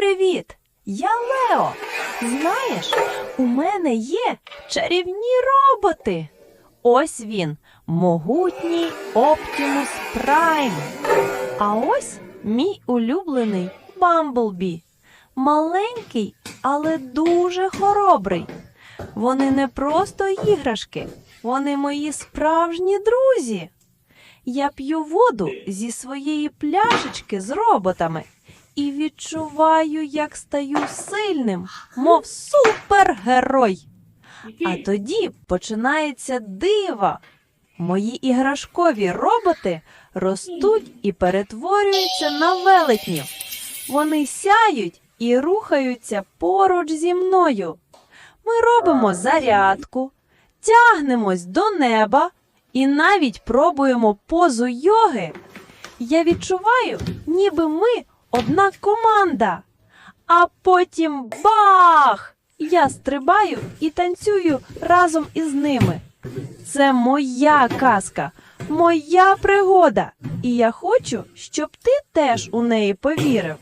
Привіт! Я Лео. Знаєш, у мене є чарівні роботи. Ось він, могутній Оптімус Прайм. А ось мій улюблений Бамблбі. Маленький, але дуже хоробрий. Вони не просто іграшки, вони мої справжні друзі. Я п'ю воду зі своєї пляшечки з роботами і відчуваю, як стаю сильним, мов супергерой. А тоді починається диво. Мої іграшкові роботи ростуть і перетворюються на велетнів. Вони сяють і рухаються поруч зі мною. Ми робимо зарядку, тягнемось до неба і навіть пробуємо позу йоги. Я відчуваю, ніби ми одна команда. А потім бах! Я стрибаю і танцюю разом із ними. Це моя казка, моя пригода, і я хочу, щоб ти теж у неї повірив.